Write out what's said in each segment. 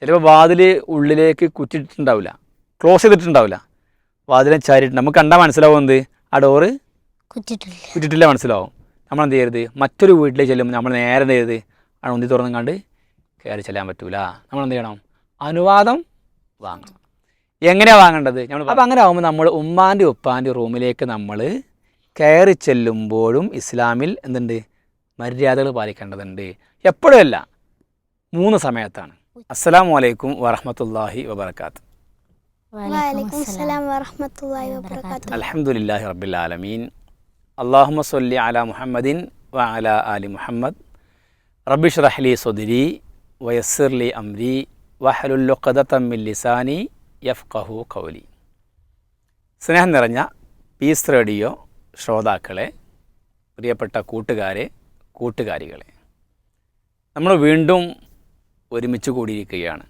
ചിലപ്പോൾ വാതിൽ ഉള്ളിലേക്ക് കുറ്റിട്ടുണ്ടാവില്ല ക്ലോസ് ചെയ്തിട്ടുണ്ടാവില്ല. വാതിലെ ചാരിട്ട് നമുക്ക് കണ്ടാൽ മനസ്സിലാവും എന്ത്? ആ ഡോറ് കുറ്റിട്ടില്ല കുറ്റിട്ടില്ല മനസ്സിലാവും. നമ്മൾ എന്ത് ചെയ്യരുത്? മറ്റൊരു വീട്ടിലേക്ക് ചെല്ലുമ്പോൾ നമ്മൾ നേരെ എന്ത് ചെയ്ത് ആ ഉന്തി തുറന്നും കണ്ട് കയറി ചെല്ലാൻ പറ്റൂല. നമ്മൾ എന്ത് ചെയ്യണം? അനുവാദം വാങ്ങണം. എങ്ങനെയാണ് വാങ്ങേണ്ടത്? നമ്മൾ അപ്പോൾ അങ്ങനെ ആകുമ്പോൾ നമ്മൾ ഉമ്മാന്റെ ഉപ്പാന്റെ റൂമിലേക്ക് നമ്മൾ കയറി ചെല്ലുമ്പോഴും ഇസ്ലാമിൽ എന്തുണ്ട്? മര്യാദകൾ പാലിക്കേണ്ടതുണ്ട്. എപ്പോഴും അല്ല. മൂന്ന് സമയത്താണ്. അസ്സലാമു അലൈക്കും വറഹമത്തല്ലാഹി വബർക്കാത്ത് വലൈക്കും സലാം അള്ളാഹുമ വബറകാതുഹു അൽഹംദുലില്ലാഹി റബ്ബിൽ ആലമീൻ. അള്ളാഹുമ്മ സല്ലി അല മുഹമ്മദിൻ വ അല ആലി മുഹമ്മദ്. റബ്ബിഷ് റഹ്ലി സുദിരി വയസ്സിർലി അംരി വഹലുല്ലുഖദത്തമ്മിൽ യഫ്കഹു കൗലി സ്നേഹം നിറഞ്ഞ പീസ് റേഡിയോ ശ്രോതാക്കളെ പ്രിയപ്പെട്ട കൂട്ടുകാരെ കൂട്ടുകാരികളെ നമ്മൾ വീണ്ടും ഒരുമിച്ച് കൂടിയിരിക്കുകയാണ്.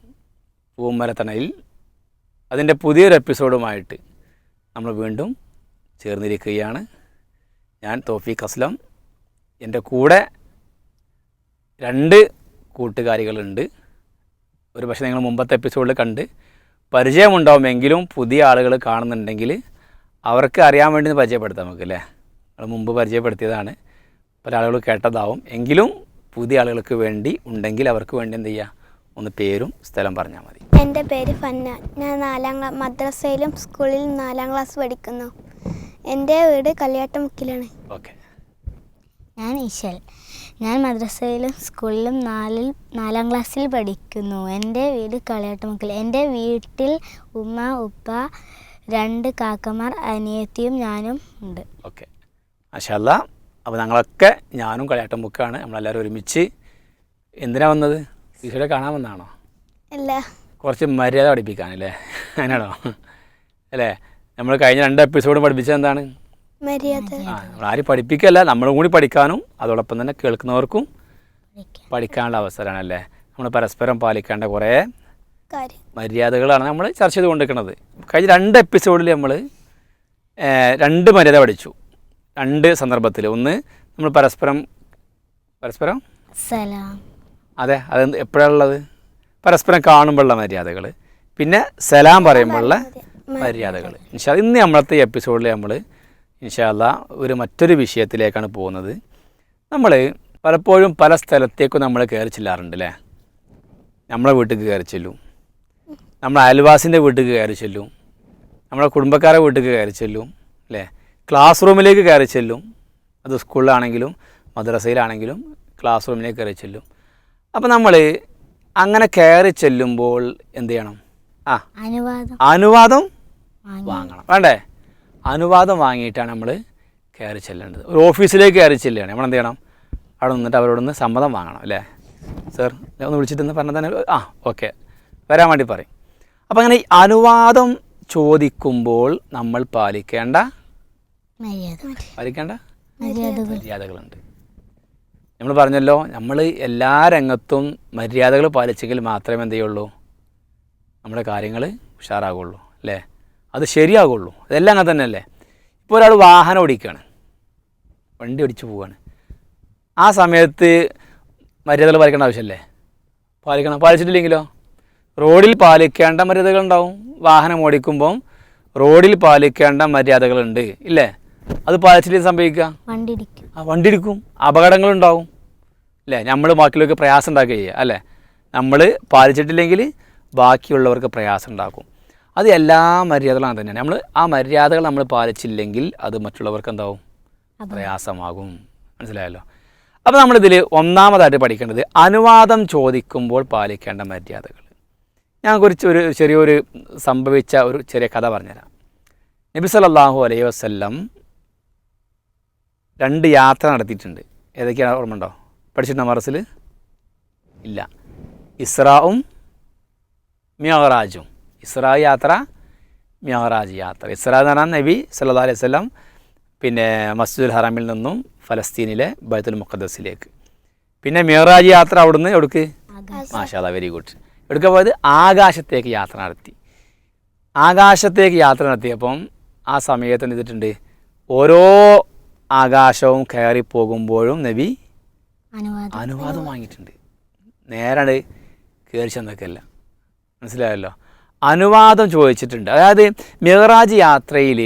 പൂമരത്തണയിൽ അതിന്റെ പുതിയൊരു എപ്പിസോഡുമായിട്ട് നമ്മൾ വീണ്ടും ചേർന്നിരിക്കുകയാണ്. ഞാൻ തോഫീഖ് അസ്ലം. എന്റെ കൂടെ രണ്ട് കൂട്ടുകാരികളുണ്ട്. ഒരു പക്ഷേ നിങ്ങൾ മുമ്പത്തെ എപ്പിസോഡിൽ കണ്ട് പരിചയമുണ്ടാവുമെങ്കിലും പുതിയ ആളുകൾ കാണുന്നുണ്ടെങ്കിൽ അവർക്ക് അറിയാൻ വേണ്ടി പരിചയപ്പെടുത്താം നമുക്ക് അല്ലേ? നമ്മൾ മുമ്പ് പരിചയപ്പെടുത്തിയതാണ്. പല ആളുകൾ കേട്ടതാവും. എങ്കിലും പുതിയ ആളുകൾക്ക് വേണ്ടി ഉണ്ടെങ്കിൽ അവർക്ക് വേണ്ടി എന്ത് ചെയ്യുക ഒന്ന് പേരും സ്ഥലം പറഞ്ഞാൽ മതി. എന്റെ പേര് ഫന്ന. ഞാൻ നാലാം ക്ലാസ് മദ്രസയിലും സ്കൂളിലും നാലാം ക്ലാസ് പഠിക്കുന്നു. എന്റെ വീട് കളിയാട്ടമുക്കിലാണ് ഓക്കെ. ഞാൻ ഈശൽ ഞാൻ മദ്രസയിലും സ്കൂളിലും നാലിൽ നാലാം ക്ലാസ്സിൽ പഠിക്കുന്നു. എന്റെ വീട് കളിയാട്ടുമുക്കിൽ എന്റെ വീട്ടിൽ ഉമ്മ ഉപ്പ രണ്ട് കാക്കമാർ അനിയത്തിയും ഞാനും ഉണ്ട്. ഓക്കെ. മാഷല്ല അപ്പോൾ ഞങ്ങളൊക്കെ ഞാനും കളിയാട്ടം ബുക്കാണ് നമ്മളെല്ലാവരും ഒരുമിച്ച്. എന്തിനാ വന്നത്? ഈശോയെ കാണാൻ വന്നതാണോ? അല്ല കുറച്ച് മര്യാദ പഠിപ്പിക്കാനല്ലേ അങ്ങനെയാണോ? അല്ലേ? നമ്മൾ കഴിഞ്ഞ രണ്ട് എപ്പിസോഡും പഠിപ്പിച്ചത് എന്താണ്? മര്യാദ. ആ നമ്മൾ ആരും പഠിപ്പിക്കല്ല. നമ്മളും കൂടി പഠിക്കാനും അതോടൊപ്പം തന്നെ കേൾക്കുന്നവർക്കും പഠിക്കാനുള്ള അവസരമാണല്ലേ നമ്മൾ പരസ്പരം പാലിക്കേണ്ട കുറേ മര്യാദകളാണ് നമ്മൾ ചർച്ച ചെയ്ത് കൊണ്ടിരിക്കുന്നത് കഴിഞ്ഞ രണ്ട് എപ്പിസോഡിൽ നമ്മൾ രണ്ട് മര്യാദ പഠിച്ചു. രണ്ട് സന്ദർഭത്തിൽ. ഒന്ന് നമ്മൾ പരസ്പരം പരസ്പരം? സലാം. അതെ അത് എപ്പോഴാണുള്ളത് പരസ്പരം കാണുമ്പോഴുള്ള മര്യാദകൾ. പിന്നെ സലാം പറയുമ്പോഴുള്ള മര്യാദകൾ. ഇൻഷാ ഇന്ന് നമ്മളത്തെ എപ്പിസോഡിൽ നമ്മൾ ഇൻഷാല്ല ഒരു മറ്റൊരു വിഷയത്തിലേക്കാണ് പോകുന്നത്. നമ്മൾ പലപ്പോഴും പല സ്ഥലത്തേക്കും നമ്മൾ കയറി ചെല്ലാറുണ്ട് അല്ലേ? നമ്മളെ വീട്ടിൽ കയറി ചെല്ലും. നമ്മളെ അയൽവാസിന്റെ വീട്ടിൽ കയറി ചെല്ലും. നമ്മളെ കുടുംബക്കാരെ വീട്ടിൽ കയറി ചെല്ലും. അല്ലേ? ക്ലാസ് റൂമിലേക്ക് കയറി ചെല്ലും. അത് സ്കൂളിലാണെങ്കിലും മദ്രസയിലാണെങ്കിലും ക്ലാസ് റൂമിലേക്ക് കയറി ചെല്ലും. അപ്പോൾ നമ്മൾ അങ്ങനെ കയറി ചെല്ലുമ്പോൾ എന്ത് ചെയ്യണം? ആ അനുവാദം. വാങ്ങണം. വേണ്ടേ? അനുവാദം വാങ്ങിയിട്ടാണ് നമ്മൾ കയറി ചെല്ലേണ്ടത്. ഒരു ഓഫീസിലേക്ക് കയറി ചെല്ലുകയാണ്. നമ്മൾ എന്ത് ചെയ്യണം? അവിടെ നിന്നിട്ട് അവരോടൊന്ന് സമ്മതം വാങ്ങണം അല്ലേ? സർ ഒന്ന് വിളിച്ചിട്ടൊന്ന് പറഞ്ഞാൽ തന്നെ ആ ഓക്കെ. വരാൻ വേണ്ടി പറയും. അപ്പോൾ അങ്ങനെ അനുവാദം ചോദിക്കുമ്പോൾ നമ്മൾ പാലിക്കേണ്ട മര്യാദകളുണ്ട്. നമ്മൾ പറഞ്ഞല്ലോ നമ്മൾ എല്ലാ രംഗത്തും മര്യാദകൾ പാലിച്ചെങ്കിൽ മാത്രമേ എന്ത് ചെയ്യുള്ളൂ? നമ്മുടെ കാര്യങ്ങൾ ഉഷാറാകുള്ളൂ അല്ലേ? അത് ശരിയാകുള്ളൂ. അതെല്ലാം അങ്ങനെ തന്നെയല്ലേ? ഇപ്പോൾ ഒരാൾ വാഹനം ഓടിക്കുകയാണ്. വണ്ടി ഓടിച്ചു പോവുകയാണ്. ആ സമയത്ത് മര്യാദകൾ പാലിക്കേണ്ട ആവശ്യമല്ലേ? പാലിക്കണം. പാലിച്ചിട്ടില്ലെങ്കിലോ? റോഡിൽ പാലിക്കേണ്ട മര്യാദകളുണ്ടാവും. വാഹനം ഓടിക്കുമ്പം റോഡിൽ പാലിക്കേണ്ട മര്യാദകളുണ്ട് ഇല്ലേ? അത് പാച്ചിലേ സംഭവിക്കുക വണ്ടി ഇടിക്കും വണ്ടി ഇടിക്കും അപകടങ്ങളുണ്ടാവും. അല്ലേ? നമ്മൾ ബാക്കിയുള്ളവർക്ക് പ്രയാസം ഉണ്ടാക്കുക ചെയ്യുക അല്ലേ? നമ്മൾ പാലിച്ചിട്ടില്ലെങ്കിൽ ബാക്കിയുള്ളവർക്ക് പ്രയാസം ഉണ്ടാക്കും അത് എല്ലാ മര്യാദകളും അങ്ങനെ തന്നെയാണ്. നമ്മൾ ആ മര്യാദകൾ നമ്മൾ പാലിച്ചില്ലെങ്കിൽ അത് മറ്റുള്ളവർക്ക് എന്താവും? പ്രയാസമാകും. മനസ്സിലായല്ലോ? അപ്പോൾ നമ്മളിതിൽ ഒന്നാമതായിട്ട് പഠിക്കേണ്ടത് അനുവാദം ചോദിക്കുമ്പോൾ പാലിക്കേണ്ട മര്യാദകൾ. ഞാൻ കുറിച്ച് ഒരു ചെറിയൊരു സംഭവിച്ച ഒരു ചെറിയ കഥ പറഞ്ഞുതരാം. നബി സല്ലല്ലാഹു അലൈഹി വസല്ലം രണ്ട് യാത്ര നടത്തിയിട്ടുണ്ട്. ഏതൊക്കെയാണ് ഓർമ്മ ഉണ്ടോ? പഠിച്ചിട്ടുണ്ടോ മറസിൽ ഇല്ല. ഇസ്രാവും മ്യോഹറാജും ഇസ്രാ യാത്ര മ്യോഹറാജ് യാത്ര. ഇസ്രാ എന്ന് പറഞ്ഞാൽ നബി സല്ലാ അലൈഹി സ്വലം പിന്നെ മസ്ജിദുൽ ഹറാമിൽ നിന്നും ഫലസ്തീനിലെ ബൈത്തുൽ മുഖദ്സിലേക്ക് പിന്നെ മ്യോഹറാജ് യാത്ര അവിടുന്ന് എവിടേക്ക്? മാഷാദ വെരി ഗുഡ് എവിടേക്ക് പോയത്? ആകാശത്തേക്ക് യാത്ര നടത്തി. ആകാശത്തേക്ക് യാത്ര നടത്തിയപ്പം ആ സമയത്ത് എന്ത് ചെയ്തിട്ടുണ്ട്? ഓരോ ആകാശവും കയറി പോകുമ്പോഴും നബി അനുവാദം വാങ്ങിയിട്ടുണ്ട്. നേരാണ് കയറി ചെന്നൊക്കെയല്ല. മനസ്സിലായല്ലോ? അനുവാദം ചോദിച്ചിട്ടുണ്ട്. അതായത് മിഹറാജ് യാത്രയിൽ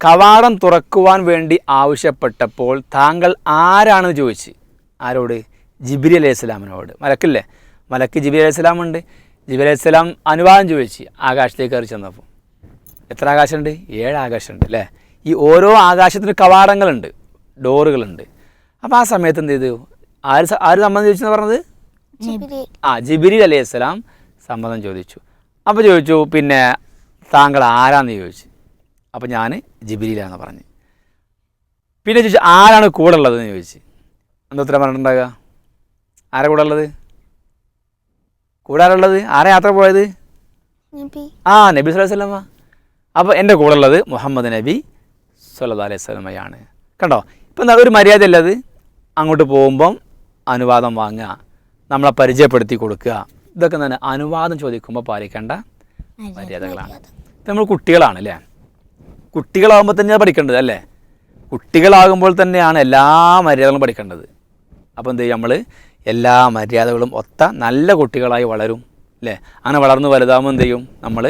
കവാടം തുറക്കുവാൻ വേണ്ടി ആവശ്യപ്പെട്ടപ്പോൾ താങ്കൾ ആരാണെന്ന് ചോദിച്ച്? ആരോട്? ജിബിരി അലൈഹി സ്വലാമിനോട് മലക്കില്ലേ? മലക്ക് ജിബിരി അലൈഹി സ്വലാം ഉണ്ട് ജിബിരി അലൈഹി സ്വലാം അനുവാദം ചോദിച്ച് ആകാശത്തേക്ക് കയറി ചെന്നപ്പോൾ എത്ര ആകാശമുണ്ട്? ഏഴ് ആകാശമുണ്ട് അല്ലേ? ഈ ഓരോ ആകാശത്തിന് കവാടങ്ങളുണ്ട് ഡോറുകളുണ്ട്. അപ്പോൾ ആ സമയത്ത് എന്ത് ചെയ്തു? ആര് ആര് സമ്മതം ചോദിച്ചെന്ന് പറഞ്ഞത്? ആ ജിബിരി അലൈഹി സ്വലാം സമ്മതം ചോദിച്ചു. അപ്പോൾ ചോദിച്ചു പിന്നെ താങ്കൾ ആരാന്ന് ചോദിച്ചു? അപ്പോൾ ഞാൻ ജിബിരിയിലാന്ന് പറഞ്ഞു. പിന്നെ ചോദിച്ചു ആരാണ് കൂടെ ഉള്ളതെന്ന് ചോദിച്ചു. എന്താ ഉത്തരം പറഞ്ഞിട്ടുണ്ടാകുക ആരാ കൂടെ ഉള്ളത്? കൂടെ ആരുള്ളത് ആരാ യാത്ര പോയത്? ആ നബി സ്വലാ വസല്ലമ അപ്പോൾ എന്റെ കൂടെ ഉള്ളത് മുഹമ്മദ് നബി സല്ലല്ലാഹു അലൈഹി സ്വലമയാണ് കണ്ടോ? ഇപ്പം എന്താ ഒരു മര്യാദ അല്ലത് അങ്ങോട്ട് പോകുമ്പം അനുവാദം വാങ്ങുക നമ്മളെ പരിചയപ്പെടുത്തി കൊടുക്കുക. ഇതൊക്കെ തന്നെ അനുവാദം ചോദിക്കുമ്പോൾ പാലിക്കേണ്ട മര്യാദകളാണ്. ഇപ്പം നമ്മൾ കുട്ടികളാണ് അല്ലേ? കുട്ടികളാകുമ്പോൾ തന്നെയാണ് പഠിക്കേണ്ടത് അല്ലേ? കുട്ടികളാകുമ്പോൾ തന്നെയാണ് എല്ലാ മര്യാദകളും പഠിക്കേണ്ടത്. അപ്പോൾ എന്ത് ചെയ്യും നമ്മൾ എല്ലാ മര്യാദകളും ഒത്ത നല്ല കുട്ടികളായി വളരും അല്ലേ? അങ്ങനെ വളർന്ന് വലുതാകുമ്പോൾ എന്ത് ചെയ്യും? നമ്മൾ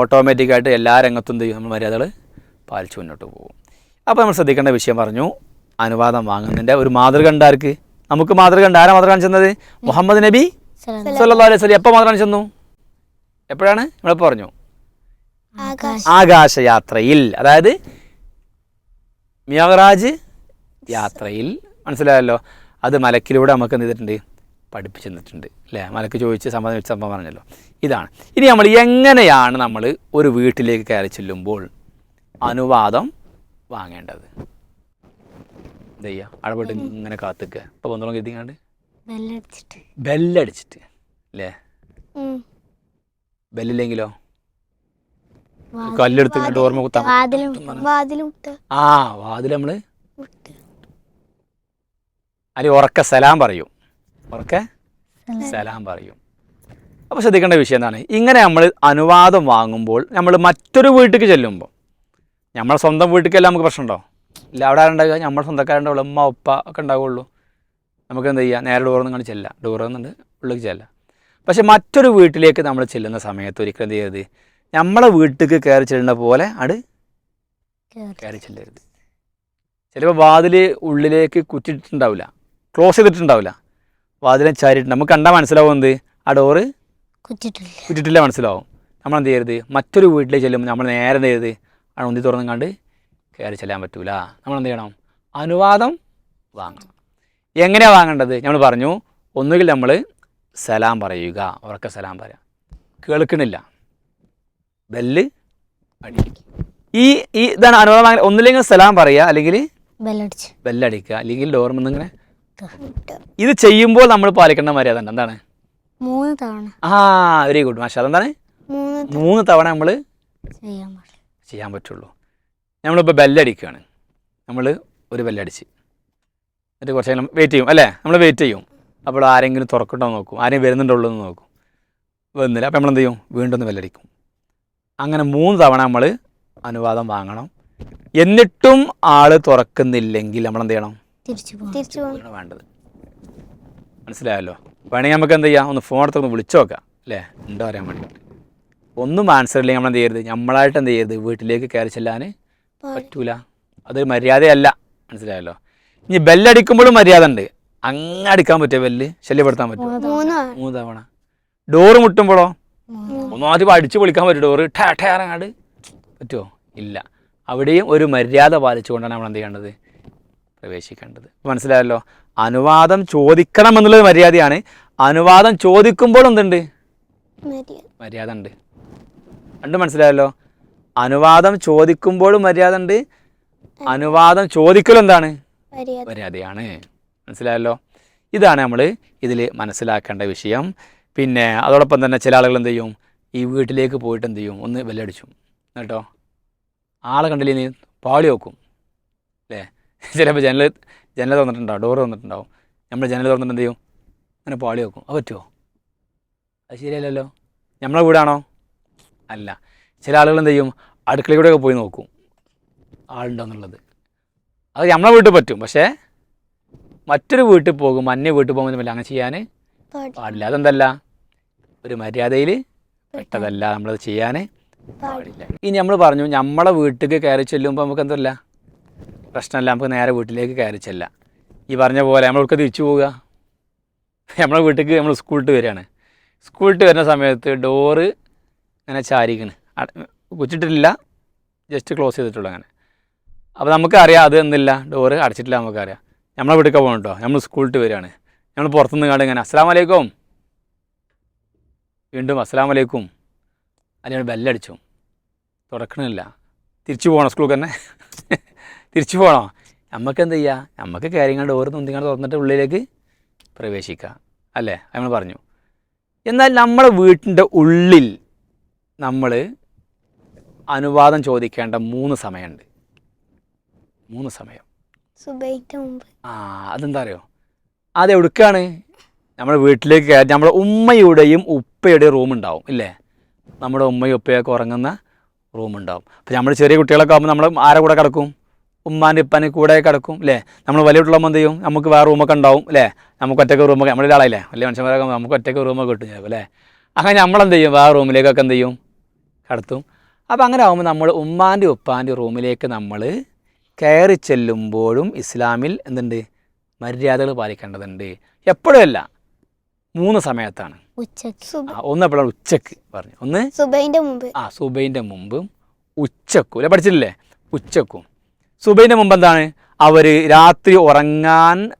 ഓട്ടോമാറ്റിക്കായിട്ട് എല്ലാ രംഗത്തും എന്ത് ചെയ്യും? നമ്മൾ മര്യാദകൾ പാലിച്ചു മുന്നോട്ട് പോകും. അപ്പോൾ നമ്മൾ ശ്രദ്ധിക്കേണ്ട വിഷയം പറഞ്ഞു അനുവാദം വാങ്ങുന്നതിന്റെ ഒരു മാതൃക ഉണ്ട് ആർക്ക്? നമുക്ക് മാതൃക ഉണ്ട്. ആരാ മാതൃക കാണിച്ചത്? മുഹമ്മദ് നബി സല്ലല്ലാഹു സല്ലല്ലാഹു അലൈഹി വസല്ലം. എപ്പോൾ മാതൃക കാണിച്ചെന്നു? എപ്പോഴാണ്? നമ്മളിപ്പോൾ പറഞ്ഞു. ആകാശ ആകാശയാത്രയിൽ അതായത് മിയറാജ് യാത്രയിൽ. മനസ്സിലായല്ലോ? അത് മലക്കിലൂടെ നമുക്ക് എന്ത് ചെയ്തിട്ടുണ്ട്? പഠിപ്പിച്ചു തന്നിട്ടുണ്ട് അല്ലേ? മലക്ക് ചോദിച്ച് സമ്മതം വെച്ച് സംഭവം പറഞ്ഞല്ലോ. ഇതാണ്. ഇനി നമ്മൾ എങ്ങനെയാണ് നമ്മൾ ഒരു വീട്ടിലേക്ക് കയറി ചെല്ലുമ്പോൾ അനുവാദം വാങ്ങേണ്ടത്. എന്ത് ചെയ്യുക അടപെട്ട് ഇങ്ങനെ കാത്തുക്ക. ഇപ്പൊ പന്തളം കരുതിങ്ങാണ്ട് ബെല്ലടിച്ചിട്ട്. അല്ലേ. ബെല്ലില്ലെങ്കിലോ? കല്ലെടുത്ത് ഇങ്ങോട്ട് ഓർമ്മ കുത്താം ആ വാതിൽ നമ്മൾ അല്ലെ ഉറക്ക സലാം പറയും. ഉറക്ക സലാം. പറയും. അപ്പോൾ ശ്രദ്ധിക്കേണ്ട വിഷയം എന്താണ്? ഇങ്ങനെ നമ്മൾ അനുവാദം വാങ്ങുമ്പോൾ നമ്മൾ മറ്റൊരു വീട്ടിലേക്ക് ചെല്ലുമ്പോൾ നമ്മളെ സ്വന്തം വീട്ടിലേക്കല്ല നമുക്ക് പ്രശ്നമുണ്ടോ? ഇല്ല അവിടെ ആരുണ്ടാവുക നമ്മുടെ സ്വന്തക്കാരുണ്ടാവുള്ളൂ ഉമ്മ ഉപ്പ ഒക്കെ ഉണ്ടാവുള്ളൂ. നമുക്ക് എന്ത് ചെയ്യുക നേരെ ഡോറൊന്നും നിന്ന് ചെല്ലാം. ഡോർ നിന്നുണ്ട് ഉള്ളിലേക്ക് ചെല്ലാം. പക്ഷെ മറ്റൊരു വീട്ടിലേക്ക് നമ്മൾ ചെല്ലുന്ന സമയത്ത് ഒരിക്കലും എന്ത് ചെയ്യരുത്? നമ്മളെ വീട്ടിലേക്ക് കയറി ചെല്ലുന്ന പോലെ അത്. കയറി ചെല്ലരുത്. ചിലപ്പോൾ വാതിൽ ഉള്ളിലേക്ക് കുറ്റിട്ടുണ്ടാവില്ല ക്ലോസ് ചെയ്തിട്ടുണ്ടാവില്ല. വാതിലെ ചാരിട്ട് നമുക്ക് കണ്ടാൽ മനസ്സിലാവും എന്ത്? ആ ഡോറ് കുറ്റിട്ടില്ല. മനസ്സിലാവും. നമ്മൾ എന്ത് ചെയ്യരുത്? മറ്റൊരു വീട്ടിലേക്ക് ചെല്ലുമ്പോൾ നമ്മൾ നേരെ എന്ത് ചെയ്യരുത്? ആ ഉന്തി തുറന്നും കണ്ട് കയറി ചെല്ലാൻ പറ്റൂല. നമ്മൾ എന്ത് ചെയ്യണം? അനുവാദം വാങ്ങണം. എങ്ങനെയാണ് വാങ്ങേണ്ടത്? നമ്മൾ പറഞ്ഞു ഒന്നുകിൽ നമ്മൾ സലാം പറയുക. ഉറക്ക സലാം പറയാം. കേൾക്കണില്ല. ബെല്ല് അടി ഈ ഈ ഇതാണ് അനുവാദം വാങ്ങൽ. ഒന്നില്ലെങ്കിൽ സലാം പറയുക. അല്ലെങ്കിൽ ബെല്ലടിക്കുക. അല്ലെങ്കിൽ ഡോർമെന്ന് ഇങ്ങനെ ഇത് ചെയ്യുമ്പോൾ നമ്മൾ പാലിക്കേണ്ട മര്യാദ ഉണ്ട്. എന്താണ്? മൂന്ന് തവണ. ആ വെരി ഗുഡ് മാഷാ എന്താണ് മൂന്ന് തവണ. നമ്മൾ ചെയ്യാൻ ചെയ്യാൻ പറ്റുള്ളൂ. നമ്മളിപ്പോൾ ബെല്ലടിക്കുകയാണ് നമ്മൾ ഒരു ബെല്ലടിച്ച്. എന്നിട്ട് കുറച്ച് നേരം വെയിറ്റ് ചെയ്യും അല്ലേ? നമ്മൾ വെയിറ്റ് ചെയ്യും. അപ്പോൾ ആരെങ്കിലും തുറക്കട്ടോ നോക്കും. ആരെങ്കിലും വരുന്നുണ്ടോ എന്ന് നോക്കും. വന്നില്ല. അപ്പോൾ നമ്മൾ എന്ത് ചെയ്യും? വീണ്ടും ഒന്ന് ബെല്ലടിക്കും. അങ്ങനെ മൂന്ന് തവണ നമ്മൾ അനുവാദം വാങ്ങണം. എന്നിട്ടും ആൾ തുറക്കുന്നില്ലെങ്കിൽ നമ്മൾ എന്ത് ചെയ്യണം വേണ്ടത്. മനസ്സിലായല്ലോ? വേണമെങ്കിൽ നമുക്ക് എന്ത് ചെയ്യാം? ഒന്ന് ഫോൺ എടുത്ത് ഒന്ന് വിളിച്ചു നോക്കാം. അല്ലേ? ഉണ്ടോ അറിയാൻ വേണ്ടിയിട്ട് ഒന്നും ആൻസർ ഇല്ലെങ്കിൽ നമ്മൾ എന്ത് ചെയ്യരുത്? നമ്മളായിട്ട് എന്ത് ചെയ്യരുത്? വീട്ടിലേക്ക് കയറി ചെല്ലാൻ പറ്റൂല. അത് മര്യാദയല്ല. മനസ്സിലായല്ലോ? ഇനി ബെല്ലടിക്കുമ്പോഴും മര്യാദ ഉണ്ട്. അങ്ങ് അടിക്കാൻ പറ്റുമോ ബെല്ല് ശല്യപ്പെടുത്താൻ പറ്റുമോ മൂന്ന് തവണ. ഡോറ് മുട്ടുമ്പോഴോ? മൂന്ന്. അടിച്ചു അടിച്ച് പൊളിക്കാൻ പറ്റും ഡോറ് ടാ ടാ ഇറങ്ങാണ്ട് പറ്റുമോ ഇല്ല. അവിടെയും ഒരു മര്യാദ പാലിച്ചുകൊണ്ടാണ് നമ്മൾ എന്ത് ചെയ്യേണ്ടത്? പ്രവേശിക്കേണ്ടത്. മനസ്സിലായല്ലോ? അനുവാദം ചോദിക്കണം എന്നുള്ളത് മര്യാദയാണ്. അനുവാദം ചോദിക്കുമ്പോൾ എന്തുണ്ട്? മര്യാദ ഉണ്ട്. രണ്ട് മനസ്സിലായല്ലോ? അനുവാദം ചോദിക്കുമ്പോഴും മര്യാദ ഉണ്ട്. അനുവാദം ചോദിക്കലും എന്താണ്? മര്യാദയാണ്. മനസ്സിലായല്ലോ? ഇതാണ് നമ്മൾ ഇതിൽ മനസ്സിലാക്കേണ്ട വിഷയം. പിന്നെ അതോടൊപ്പം തന്നെ ചില ആളുകൾ എന്ത് ചെയ്യും? ഈ വീട്ടിലേക്ക് പോയിട്ട് എന്ത് ചെയ്യും? ഒന്ന് വെല്ലടിച്ചു കേട്ടോ? ആളെ കണ്ടില്ലേ നീ പാളി വെക്കും. അല്ലേ? ചിലപ്പോൾ ജനൽ ജനൽ തുറന്നിട്ടുണ്ടാവും. ഡോറ് തുറന്നിട്ടുണ്ടാവും. നമ്മൾ ജനൽ തുറന്നിട്ട് എന്ത് ചെയ്യും? അങ്ങനെ പാളി വെക്കും. അത് പറ്റുമോ അത് ശരിയല്ലല്ലോ? നമ്മളെ വീടാണോ? അല്ല. ചില ആളുകൾ എന്ത് ചെയ്യും? അടുക്കളയിലൂടെയൊക്കെ പോയി നോക്കും. ആളുണ്ടോ എന്നുള്ളത് അത് നമ്മളെ വീട്ടിൽ പറ്റും. പക്ഷേ മറ്റൊരു വീട്ടിൽ പോകും അന്യ വീട്ടിൽ പോകുമ്പോൾ അങ്ങനെ ചെയ്യാൻ പാടില്ല. പാടില്ല. അതെന്തല്ല? ഒരു മര്യാദയിൽ പെട്ടതല്ല. നമ്മളത് ചെയ്യാൻ പാടില്ല. ഇനി നമ്മൾ പറഞ്ഞു നമ്മളെ വീട്ടിലേക്ക് കയറി ചെല്ലുമ്പോൾ നമുക്ക് എന്തല്ല? പ്രശ്നമല്ല. നമുക്ക് നേരെ വീട്ടിലേക്ക് കയറി ചെല്ലാം. ഈ പറഞ്ഞ പോലെ നമ്മളൊക്കെ തിരിച്ചു പോവുക? നമ്മളെ വീട്ടിലേക്ക് നമ്മൾ സ്കൂളിട്ട് വരികയാണ്. സ്കൂളിട്ട് വരുന്ന സമയത്ത് ഡോറ് ഇങ്ങനെ ചാരിക്കണ്. കുച്ചിട്ടില്ല ജസ്റ്റ് ക്ലോസ് ചെയ്തിട്ടുള്ളൂ അങ്ങനെ. അപ്പോൾ നമുക്കറിയാം അത് എന്തില്ല. ഡോറ് അടച്ചിട്ടില്ല നമുക്കറിയാം. നമ്മളെ വീട്ടിലേക്ക് പോകണം കേട്ടോ നമ്മൾ സ്കൂളിട്ട് വരികയാണ്. നമ്മൾ പുറത്തുനിന്ന് കാണും ഇങ്ങനെ അസ്സാം വലൈക്കും വീണ്ടും അസ്സാം വലൈക്കും അല്ലെങ്കിൽ ബെല്ലടിച്ചു. തുറക്കണില്ല. തിരിച്ചു പോകണം സ്കൂളിൽ തന്നെ? തിരിച്ചു പോകണോ? നമുക്ക് എന്ത് ചെയ്യുക നമുക്ക് കാര്യങ്ങൾ ഡോറ് തുന്തിങ്ങനെ തുറന്നിട്ട് ഉള്ളിലേക്ക് പ്രവേശിക്കുക അല്ലേ? നമ്മൾ പറഞ്ഞു. എന്നാൽ നമ്മുടെ വീട്ടിന്റെ ഉള്ളിൽ നമ്മൾ അനുവാദം ചോദിക്കേണ്ട മൂന്ന് സമയമുണ്ട്. മൂന്ന് സമയം. ആ അതെന്താ അറിയോ? അത് എവിടുക്കാണ്? നമ്മുടെ വീട്ടിലേക്ക് കയറി നമ്മുടെ ഉമ്മയുടെയും ഉപ്പയുടെയും റൂം ഉണ്ടാവും ഇല്ലേ? നമ്മുടെ ഉമ്മയും ഉപ്പയൊക്കെ ഉറങ്ങുന്ന റൂം ഉണ്ടാവും അപ്പോൾ നമ്മൾ ചെറിയ കുട്ടികളൊക്കെ ആകുമ്പോൾ നമ്മൾ ആരെ കൂടെ കിടക്കും? ഉമ്മാന്റെ ഉപ്പാന്റെ കൂടെ കിടക്കും അല്ലേ നമ്മൾ വലിയ കുട്ടികളാകുമ്പോൾ എന്ത് ചെയ്യും? നമുക്ക് വേറെ റൂമൊക്കെ ഉണ്ടാവും അല്ലേ നമുക്ക് ഒറ്റയ്ക്ക് റൂമൊക്കെ നമ്മുടെ വലിയ മനുഷ്യന്മാരൊക്കെ നമുക്ക് ഒറ്റയ്ക്ക് റൂമൊക്കെ കിട്ടും ചിലപ്പോൾ അല്ലേ അങ്ങനെ നമ്മളെന്ത് ചെയ്യും? വേറെ റൂമിലേക്കൊക്കെ എന്ത് ചെയ്യും? കടത്തും അപ്പോൾ അങ്ങനെ ആകുമ്പോൾ നമ്മൾ ഉമ്മാന്റെ ഉപ്പാന്റെ റൂമിലേക്ക് നമ്മൾ കയറി ചെല്ലുമ്പോഴും ഇസ്ലാമിൽ എന്തുണ്ട്? മര്യാദകൾ പാലിക്കേണ്ടതുണ്ട്. എപ്പോഴും അല്ല മൂന്ന് സമയത്താണ്. ഉച്ചയ്ക്ക്. ഒന്ന് എപ്പോഴാണ് ഉച്ചയ്ക്ക് പറഞ്ഞു. ഒന്ന് സുബൈന്റെ മുമ്പ്. ആ സുബൈന്റെ മുമ്പും ഉച്ചക്കും. അല്ലെ പഠിച്ചിട്ടില്ലേ? ഉച്ചക്കും. സുബൈന്റെ മുമ്പ് എന്താണ്? അവർ രാത്രി ഉറങ്ങാൻ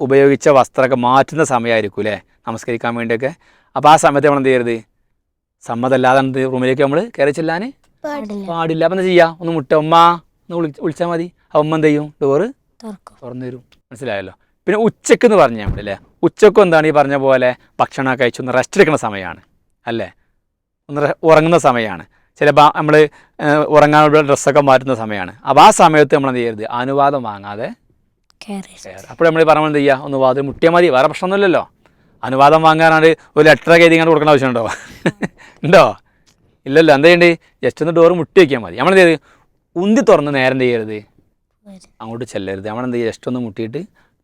ഉപയോഗിച്ച വസ്ത്രമൊക്കെ മാറ്റുന്ന സമയമായിരിക്കും അല്ലേ? നമസ്കരിക്കാൻ വേണ്ടിയൊക്കെ. അപ്പോൾ ആ സമയത്ത് നമ്മൾ എന്ത് ചെയ്യരുത്? സമ്മതമല്ലാതെ എന്ത് റൂമിലേക്ക് നമ്മൾ കയറി ചെല്ലാൻ പാടില്ല. അപ്പം എന്താ ചെയ്യാ? ഒന്ന് മുട്ട ഉമ്മ ഒന്ന് വിളി വിളിച്ചാൽ മതി. അമ്മ ഉമ്മ എന്ത് ചെയ്യും? ഡോറ് തുറന്നു തരും. മനസ്സിലായല്ലോ? പിന്നെ ഉച്ചയ്ക്ക് എന്ന് പറഞ്ഞാൽ നമ്മൾ അല്ലേ ഉച്ചക്കും എന്താണ് ഈ പറഞ്ഞ പോലെ ഭക്ഷണം കഴിച്ചൊന്ന് റെസ്റ്റ് എടുക്കുന്ന സമയമാണ് അല്ലേ? ഒന്ന് ഉറങ്ങുന്ന സമയമാണ് ചിലപ്പോൾ നമ്മൾ ഉറങ്ങാനുള്ള ഡ്രസ്സൊക്കെ മാറ്റുന്ന സമയമാണ് അപ്പോൾ ആ സമയത്ത് നമ്മൾ എന്ത് ചെയ്യരുത്? അനുവാദം വാങ്ങാതെ അപ്പോഴും നമ്മൾ പറഞ്ഞാൽ എന്ത് ചെയ്യുക ഒന്ന് വാതിൽ മുട്ടിയാൽ മതി. വേറെ പ്രശ്നമൊന്നുമില്ലല്ലോ? അനുവാദം വാങ്ങാനാണ് ഒരു ലെറ്റർ എഴുതി കൊടുക്കേണ്ട ആവശ്യമുണ്ടോ? ഉണ്ടോ? ഇല്ലല്ലോ. എന്താ ചെയ്യണ്ടേ? ജസ്റ്റ് ഒന്ന് ഡോറ് മുട്ടി വയ്ക്കാൻ മതി. നമ്മളെന്ത് ചെയ്ത്? ഉന്തി തുറന്ന് നേരം ചെയ്യരുത്? അങ്ങോട്ട് ചെല്ലരുത്. നമ്മളെന്ത് ചെയ്യുക ജസ്റ്റ് ഒന്ന് മുട്ടിയിട്ട്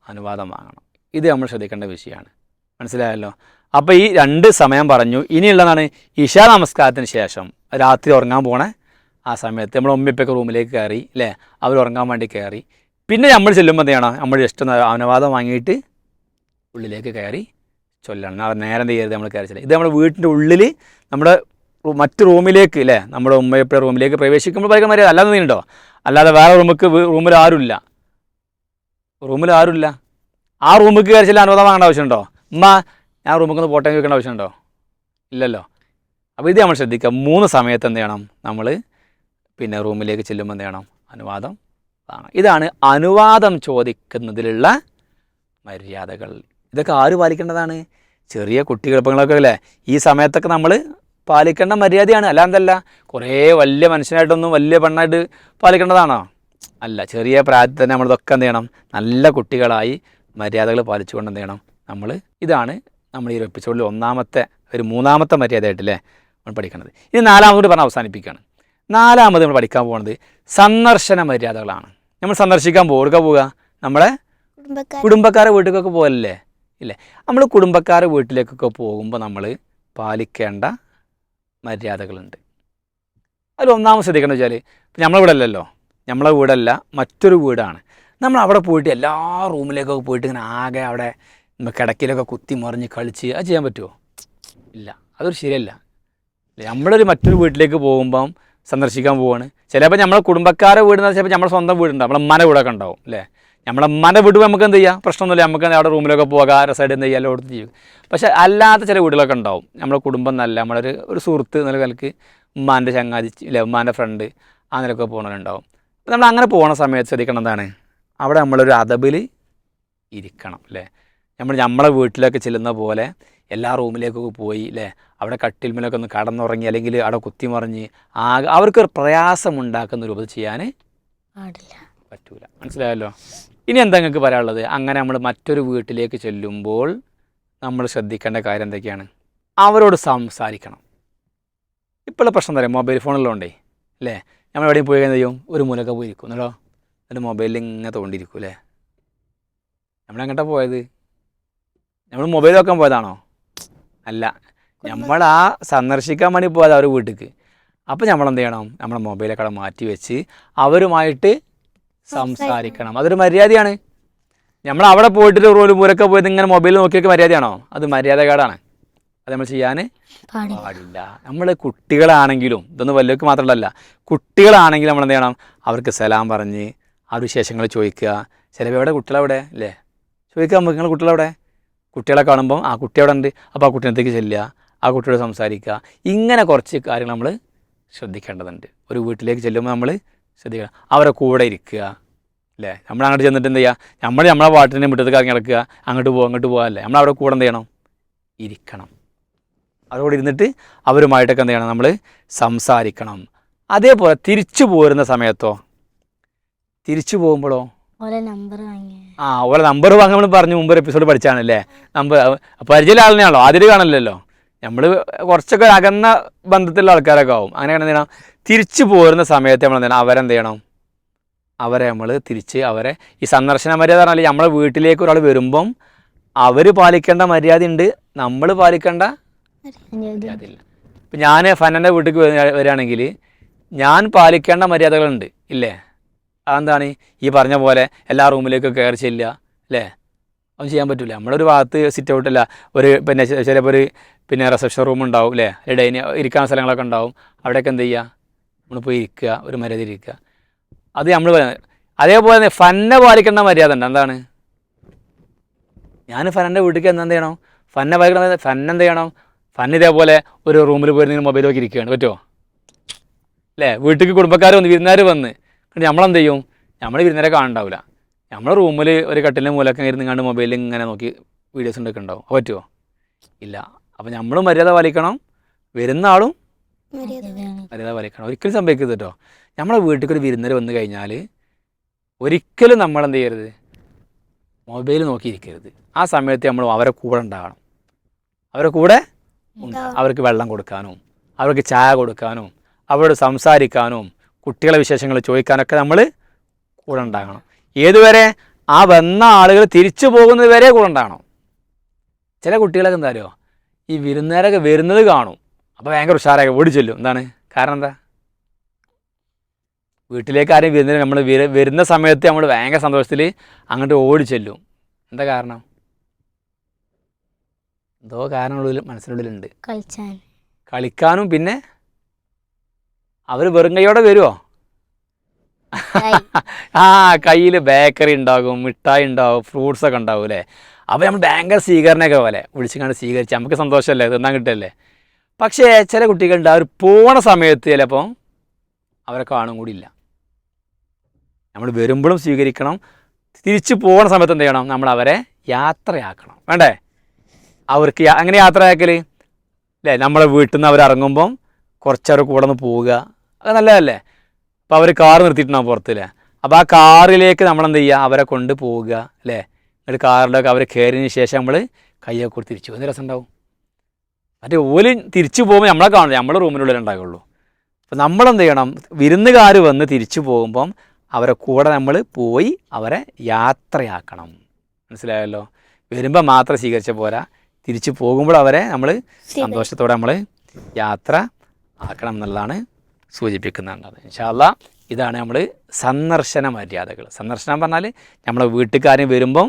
അനുവാദം വാങ്ങണം. ഇത് നമ്മൾ ശ്രദ്ധിക്കേണ്ട വിഷയമാണ്. മനസ്സിലായല്ലോ? അപ്പോൾ ഈ രണ്ട് സമയം പറഞ്ഞു. ഇനിയുള്ളതാണ് ഇഷാ നമസ്കാരത്തിന് ശേഷം രാത്രി ഉറങ്ങാൻ പോണേ ആ സമയത്ത് നമ്മൾ ഉമ്മിപ്പൊക്കെ റൂമിലേക്ക് കയറി അല്ലേ അവർ ഉറങ്ങാൻ വേണ്ടി കയറി. പിന്നെ നമ്മൾ ചെല്ലുമ്പോൾ എന്ത് ചെയ്യണം? നമ്മൾ ജസ്റ്റ് ഒന്ന് അനുവാദം വാങ്ങിയിട്ട് ഉള്ളിലേക്ക് കയറി ചൊല്ലണം. അവർ നേരം ചെയ്യരുത് നമ്മൾ കയറി ചെല്ലുക ഇത് നമ്മുടെ വീട്ടിന്റെ ഉള്ളിൽ നമ്മുടെ മറ്റ് റൂമിലേക്ക് അല്ലേ നമ്മുടെ ഉമ്മയപ്പയുടെ റൂമിലേക്ക് പ്രവേശിക്കുമ്പോൾ പറയുന്ന മര്യാദ അല്ലാതെ നീണ്ടോ അല്ലാതെ വേറെ റൂമിക്ക് റൂമിൽ ആരുമില്ല. റൂമിൽ ആരുമില്ല. ആ റൂമിക്ക് കയറി ചെല്ലാൻ അനുവാദം വാങ്ങേണ്ട ആവശ്യമുണ്ടോ? ഉമ്മ ഞാൻ റൂമിൽ ഒന്ന് പോട്ടെ വെക്കേണ്ട ആവശ്യമുണ്ടോ? ഇല്ലല്ലോ. അപ്പോൾ ഇത് നമ്മൾ ശ്രദ്ധിക്കുക. മൂന്ന് സമയത്ത് എന്ത് ചെയ്യണം? നമ്മൾ പിന്നെ റൂമിലേക്ക് ചെല്ലുമ്പോൾ എന്ത് ചെയ്യണം? അനുവാദം വാങ്ങണം. ഇതാണ് അനുവാദം ചോദിക്കുന്നതിലുള്ള മര്യാദകൾ. ഇതൊക്കെ ആര് പാലിക്കേണ്ടതാണ്? ചെറിയ കുട്ടികൾ ഇപ്പങ്ങളൊക്കെ അല്ലേ ഈ സമയത്തൊക്കെ നമ്മൾ പാലിക്കേണ്ട മര്യാദയാണ്. അല്ലാന്തല്ല കുറേ വലിയ മനുഷ്യനായിട്ടൊന്നും വലിയ പെണ്ണായിട്ട് പാലിക്കേണ്ടതാണോ? അല്ല ചെറിയ പ്രായത്തിൽ തന്നെ നമ്മളിതൊക്കെ എന്ത് ചെയ്യണം? നല്ല കുട്ടികളായി മര്യാദകൾ പാലിച്ചുകൊണ്ട് എന്ത് ചെയ്യണം? നമ്മൾ ഇതാണ് നമ്മൾ ഈ ഒരു എപ്പിസോഡിൽ ഒന്നാമത്തെ ഒരു മൂന്നാമത്തെ മര്യാദയായിട്ടല്ലേ നമ്മൾ പഠിക്കുന്നത് ഇനി നാലാമത് പറഞ്ഞ് അവസാനിപ്പിക്കുകയാണ് നാലാമത് നമ്മൾ പഠിക്കാൻ പോകുന്നത് സന്ദർശന മര്യാദകളാണ്. നമ്മൾ സന്ദർശിക്കാൻ പോകുക പോവുക? നമ്മളെ കുടുംബക്കാരെ വീട്ടിലേക്കൊക്കെ പോകല്ലേ ഇല്ലേ? നമ്മൾ കുടുംബക്കാർ വീട്ടിലേക്കൊക്കെ പോകുമ്പോൾ നമ്മൾ പാലിക്കേണ്ട മര്യാദകളുണ്ട്. അതിൽ ഒന്നാമത് ശ്രദ്ധിക്കണം വെച്ചാൽ നമ്മളെ വീടല്ലല്ലോ? നമ്മളെ വീടല്ല മറ്റൊരു വീടാണ്. നമ്മൾ അവിടെ പോയിട്ട് എല്ലാ റൂമിലേക്കൊക്കെ പോയിട്ട് ഇങ്ങനെ ആകെ അവിടെ കിടക്കിലൊക്കെ കുത്തി മറിഞ്ഞ് കളിച്ച് അത് ചെയ്യാൻ പറ്റുമോ ഇല്ല. അതൊരു ശരിയല്ല? നമ്മളൊരു മറ്റൊരു വീട്ടിലേക്ക് പോകുമ്പം സന്ദർശിക്കാൻ പോവാണ്. ചിലപ്പോൾ നമ്മളെ കുടുംബക്കാരെ വീട് എന്ന് ചിലപ്പോൾ നമ്മുടെ സ്വന്തം വീടുണ്ടാവും. നമ്മളെ അമ്മനെ വീടൊക്കെ ഉണ്ടാവും. അല്ലേ നമ്മളെ മന വിടുമ്പോൾ നമുക്ക് എന്ത് ചെയ്യാം? പ്രശ്നമൊന്നുമില്ല. നമുക്ക് അവിടെ റൂമിലൊക്കെ പോകാം. രസമായിട്ട് എന്ത് ചെയ്യാം? എല്ലാം അവിടുത്തെ ചെയ്യും പക്ഷേ അല്ലാത്ത ചില വീടുകളൊക്കെ ഉണ്ടാവും. നമ്മുടെ കുടുംബം നല്ല നമ്മളൊരു ഒരു സുഹൃത്ത് എന്നുള്ള നിലയ്ക്ക് ഉമ്മാന്റെ ചങ്ങാതി ഇല്ല ഉമ്മാന്റെ ഫ്രണ്ട് ആ നിലക്കൊക്കെ പോകുന്നവരുണ്ടാവും അപ്പോൾ നമ്മൾ അങ്ങനെ പോകുന്ന സമയത്ത് ശ്രദ്ധിക്കണം എന്താണ്? അവിടെ നമ്മളൊരു അതബിൽ ഇരിക്കണം അല്ലേ? നമ്മൾ നമ്മളെ വീട്ടിലൊക്കെ ചെല്ലുന്ന പോലെ എല്ലാ റൂമിലേക്കൊക്കെ പോയി അല്ലേ? അവിടെ കട്ടിൽമേലൊക്കെ ഒന്ന് കടന്നുറങ്ങി അല്ലെങ്കിൽ അവിടെ കുത്തിമറിഞ്ഞ് ആകെ അവർക്കൊരു പ്രയാസമുണ്ടാക്കുന്ന രൂപത്തിൽ ചെയ്യാൻ പാടില്ല. പറ്റൂല. മനസ്സിലായല്ലോ? ഇനി എന്താ നിങ്ങൾക്ക് പറയാനുള്ളത്? അങ്ങനെ നമ്മൾ മറ്റൊരു വീട്ടിലേക്ക് ചെല്ലുമ്പോൾ നമ്മൾ ശ്രദ്ധിക്കേണ്ട കാര്യം എന്തൊക്കെയാണ്? അവരോട് സംസാരിക്കണം. ഇപ്പോഴുള്ള പ്രശ്നം എന്താ പറയുക മൊബൈൽ ഫോണിലുണ്ടേ അല്ലേ? നമ്മൾ എവിടെയും പോയി എന്ത് ചെയ്യും? ഒരു മൂലൊക്കെ പോയിരിക്കും എന്നല്ലോ എന്നിട്ട് മൊബൈലിൽ ഇങ്ങനെ തോണ്ടിയിരിക്കും അല്ലേ? നമ്മളെങ്ങോട്ടാ പോയത്? നമ്മൾ മൊബൈൽ നോക്കാൻ പോയതാണോ? അല്ല. നമ്മൾ ആ സന്ദർശിക്കാൻ വേണ്ടി പോയത് അവർ വീട്ടിലേക്ക് അപ്പോൾ നമ്മൾ എന്ത് ചെയ്യണം? നമ്മുടെ മൊബൈലൊക്കെ മാറ്റി വെച്ച് അവരുമായിട്ട് സംസാരിക്കണം. അതൊരു മര്യാദയാണ്. നമ്മൾ അവിടെ പോയിട്ട് റോഡ് പൂരൊക്കെ പോയത് ഇങ്ങനെ മൊബൈൽ നോക്കിയൊക്കെ മര്യാദയാണോ? അത് മര്യാദകേടാണ്. അത് നമ്മൾ ചെയ്യാൻ പാടില്ല. നമ്മൾ കുട്ടികളാണെങ്കിലും ഇതൊന്നും വലിയവർക്ക് മാത്രമല്ല കുട്ടികളാണെങ്കിലും നമ്മൾ എന്ത് ചെയ്യണം? അവർക്ക് സലാം പറഞ്ഞ് ആ വിശേഷങ്ങൾ ചോദിക്കുക. ചിലപ്പോൾ എവിടെ? കുട്ടികളെവിടെ അല്ലേ? ചോദിക്കുക നമുക്ക്. നിങ്ങൾ കുട്ടികളെവിടെ? കുട്ടികളെ കാണുമ്പോൾ ആ കുട്ടി അവിടെ ഉണ്ട്. അപ്പോൾ ആ കുട്ടീനത്തേക്ക് ചെല്ലുക. ആ കുട്ടിയോട് സംസാരിക്കുക. ഇങ്ങനെ കുറച്ച് കാര്യങ്ങൾ നമ്മൾ ശ്രദ്ധിക്കേണ്ടതുണ്ട്. ഒരു വീട്ടിലേക്ക് ചെല്ലുമ്പോൾ നമ്മൾ ശ്രദ്ധിക്കണം. അവരെ കൂടെ ഇരിക്കുക അല്ലേ? നമ്മൾ അങ്ങോട്ട് ചെന്നിട്ട് എന്ത് ചെയ്യുക? നമ്മൾ നമ്മളെ പാട്ടിന്റെ മുറ്റത്തേക്ക് ഇറങ്ങി നടക്കുക. അങ്ങോട്ട് പോകുക അങ്ങോട്ട് പോകാല്ലേ നമ്മൾ അവിടെ കൂടെ എന്ത് ചെയ്യണം? ഇരിക്കണം. അവരോട് ഇരുന്നിട്ട് അവരുമായിട്ടൊക്കെ എന്ത് ചെയ്യണം? നമ്മൾ സംസാരിക്കണം. അതേപോലെ തിരിച്ചു പോരുന്ന സമയത്തോ? തിരിച്ചു പോകുമ്പോഴോ? ആ ഓരോ നമ്പർ വാങ്ങി നമ്മൾ പറഞ്ഞു മുമ്പ് എപ്പിസോഡ് പഠിച്ചാണല്ലേ? നമ്പർ പരിചയമുള്ള ആളിനെയാണല്ലോ. ആദ്യം കാണലല്ലോ നമ്മൾ കുറച്ചൊക്കെ അകന്ന ബന്ധത്തിലുള്ള ആൾക്കാരൊക്കെ ആവും. അങ്ങനെയാണ് എന്ത് ചെയ്യണം? തിരിച്ചു പോരുന്ന സമയത്ത് നമ്മൾ എന്താണ് ചെയ്യണം? അവരെന്ത് ചെയ്യണം? അവരെ നമ്മൾ തിരിച്ച് അവരെ ഈ സന്ദർശന മര്യാദ പറഞ്ഞാൽ നമ്മളെ വീട്ടിലേക്ക് ഒരാൾ വരുമ്പം അവർ പാലിക്കേണ്ട മര്യാദ ഉണ്ട് നമ്മൾ പാലിക്കേണ്ട മര്യാദയില്ല. ഇപ്പം ഞാൻ ഫനന്റെ വീട്ടിലേക്ക് വരിക- വരികയാണെങ്കിൽ ഞാൻ പാലിക്കേണ്ട മര്യാദകളുണ്ട്. ഇല്ലേ? അതെന്താണ്? ഈ പറഞ്ഞ പോലെ എല്ലാ റൂമിലേക്കും കയറി ചെല്ലുക. അല്ലേ ഒന്നും ചെയ്യാൻ പറ്റില്ല നമ്മളൊരു ഭാഗത്ത് സിറ്റ് ഔട്ടല്ല ഒരു പിന്നെ ചിലപ്പോൾ ഒരു പിന്നെ റിസപ്ഷൻ റൂം ഉണ്ടാവും അല്ലേ ഡൈനി ഇരിക്കാൻ സ്ഥലങ്ങളൊക്കെ ഉണ്ടാവും. അവിടെയൊക്കെ എന്ത് ചെയ്യുക നമ്മൾ പോയി ഇരിക്കുക ഒരു മര്യാദ ഇരിക്കുക. അത് നമ്മൾ അതേപോലെ തന്നെ ഫന്നെ പാലിക്കേണ്ട മര്യാദ ഉണ്ട്? എന്താണ്? ഞാൻ ഫനന്റെ വീട്ടിലേക്ക് എന്താ ചെയ്യണം? ഫന്നെ പാലിക്കണം ഫന്നെ എന്ത് ചെയ്യണം? ഫൻ ഇതേപോലെ ഒരു റൂമിൽ പോയി മൊബൈൽ നോക്കി ഇരിക്കുകയാണ്. പറ്റുമോ അല്ലേ വീട്ടിലേക്ക് കുടുംബക്കാർ വന്ന് വിരുന്നുകാർ വന്ന്. നമ്മളെന്ത് ചെയ്യും? നമ്മൾ വിരുന്നേരെ കാണണ്ടാവില്ല നമ്മൾ റൂമിൽ ഒരു കട്ടിലിന്റെ മൂലക്കം ഇരുന്ന് കണ്ട് മൊബൈലിൽ ഇങ്ങനെ നോക്കി വീഡിയോസ് ഉണ്ടൊക്കെ ഉണ്ടാവും. പറ്റുമോ ഇല്ല. അപ്പം നമ്മളും മര്യാദ പാലിക്കണം. വരുന്ന ആളും മര്യാദ പാലിക്കണം. ഒരിക്കലും സംഭവിക്കരുത് കേട്ടോ. നമ്മളെ വീട്ടിലേക്ക് ഒരു വിരുന്നർ വന്നു കഴിഞ്ഞാൽ ഒരിക്കലും നമ്മൾ എന്ത് ചെയ്യരുത്? മൊബൈൽ നോക്കിയിരിക്കരുത്. ആ സമയത്ത് നമ്മൾ അവരെ കൂടെ ഉണ്ടാകണം. അവരെ കൂടെ അവർക്ക് വെള്ളം കൊടുക്കാനും അവർക്ക് ചായ കൊടുക്കാനും അവരോട് സംസാരിക്കാനും കുട്ടികളെ വിശേഷങ്ങൾ ചോദിക്കാനൊക്കെ നമ്മൾ കൂടെ ഉണ്ടാകണം. ഏതുവരെ? ആ വന്ന ആളുകൾ തിരിച്ചു പോകുന്നത് വരെ കൂടെ ഉണ്ടാകണം ചില കുട്ടികളൊക്കെ എന്താ അറിയോ? ഈ വിരുന്നേരൊക്കെ വരുന്നത് കാണും. അപ്പോൾ ഭയങ്കര ഉഷാറായി. ഓടി ചെല്ലും. എന്താണ്? കാരണം എന്താ? വീട്ടിലേക്ക് ആരെയും വരുന്നില്ല. നമ്മൾ വരുന്ന സമയത്ത് നമ്മൾ ഭയങ്കര സന്തോഷത്തിൽ അങ്ങോട്ട് ഓടി ചെല്ലും. എന്താ കാരണം? എന്തോ കാരണമുള്ളിൽ മനസ്സിനുള്ളിലുണ്ട്. കളിച്ചാൻ. കളിക്കാനും പിന്നെ അവർ വെറും കൈയോടെ വരുമോ ആ കയ്യിൽ ബേക്കറി ഉണ്ടാകും മിഠായി ഉണ്ടാവും ഫ്രൂട്ട്സ് ഒക്കെ ഉണ്ടാവും അല്ലേ? അപ്പോൾ നമ്മൾ ഭയങ്കര സ്വീകരണമൊക്കെ പോലെ വിളിച്ചിങ്ങാണ്ട് സ്വീകരിച്ച് നമുക്ക് സന്തോഷമല്ലേ? തിന്നാൻ കിട്ടല്ലേ? പക്ഷേ ചില കുട്ടികളുണ്ട് അവർ പോണ സമയത്ത് ചിലപ്പോൾ അവരെ കാണും കൂടിയില്ല. നമ്മൾ വരുമ്പോഴും സ്വീകരിക്കണം. തിരിച്ചു പോണ സമയത്ത് എന്ത് ചെയ്യണം? നമ്മൾ അവരെ യാത്രയാക്കണം. വേണ്ടേ? അവർക്ക് അങ്ങനെ യാത്രയാക്കൽ അല്ലേ നമ്മളെ വീട്ടിൽ നിന്ന് അവർ ഇറങ്ങുമ്പം കുറച്ചവർ കൂടെ ഒന്ന് പോവുക. അത് നല്ലതല്ലേ? അപ്പോൾ അവർ കാർ നിർത്തിയിട്ടുണ്ടാവും പുറത്തില്ലേ അപ്പോൾ ആ കാറിലേക്ക് നമ്മൾ എന്ത് ചെയ്യുക? അവരെ കൊണ്ട് പോവുക അല്ലേ? എന്നിട്ട് കാറിലൊക്കെ അവർ കയറിയതിന് ശേഷം നമ്മൾ കയ്യൊക്കെ കൊടുത്ത് തിരിച്ചു പോകുന്ന രസം ഉണ്ടാവും മറ്റേ ഓൽ തിരിച്ചു പോകുമ്പോൾ നമ്മളെ കാണില്ല നമ്മളെ റൂമിനുള്ളിൽ ഉണ്ടാകുള്ളൂ അപ്പോൾ നമ്മളെന്ത് ചെയ്യണം? വിരുന്നുകാർ വന്ന് തിരിച്ചു പോകുമ്പം അവരെ കൂടെ നമ്മൾ പോയി അവരെ യാത്രയാക്കണം. മനസ്സിലായല്ലോ? വരുമ്പോൾ മാത്രം സ്വീകരിച്ച പോരാ. തിരിച്ചു പോകുമ്പോൾ അവരെ നമ്മൾ സന്തോഷത്തോടെ നമ്മൾ യാത്ര ആക്കണം എന്നുള്ളതാണ് സൂചിപ്പിക്കുന്നുണ്ടത് ഇൻഷാല്ല ഇതാണ് നമ്മൾ സന്ദർശന മര്യാദകൾ. സന്ദർശനം പറഞ്ഞാൽ നമ്മളെ വീട്ടുകാരും വരുമ്പം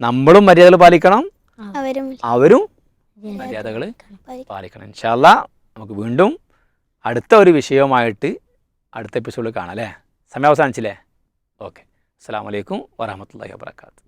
നമ്മളും മര്യാദകൾ പാലിക്കണം അവരും അവരും മര്യാദകൾ പാലിക്കണം. ഇൻഷാല്ല നമുക്ക് വീണ്ടും അടുത്ത ഒരു വിഷയവുമായിട്ട് അടുത്ത എപ്പിസോഡിൽ കാണാം അല്ലേ? സമയം അവസാനിച്ചില്ലേ? ഓക്കെ. അസ്സാം വലൈക്കും വരഹമത്തല്ലാ വാബർക്കാത്ത്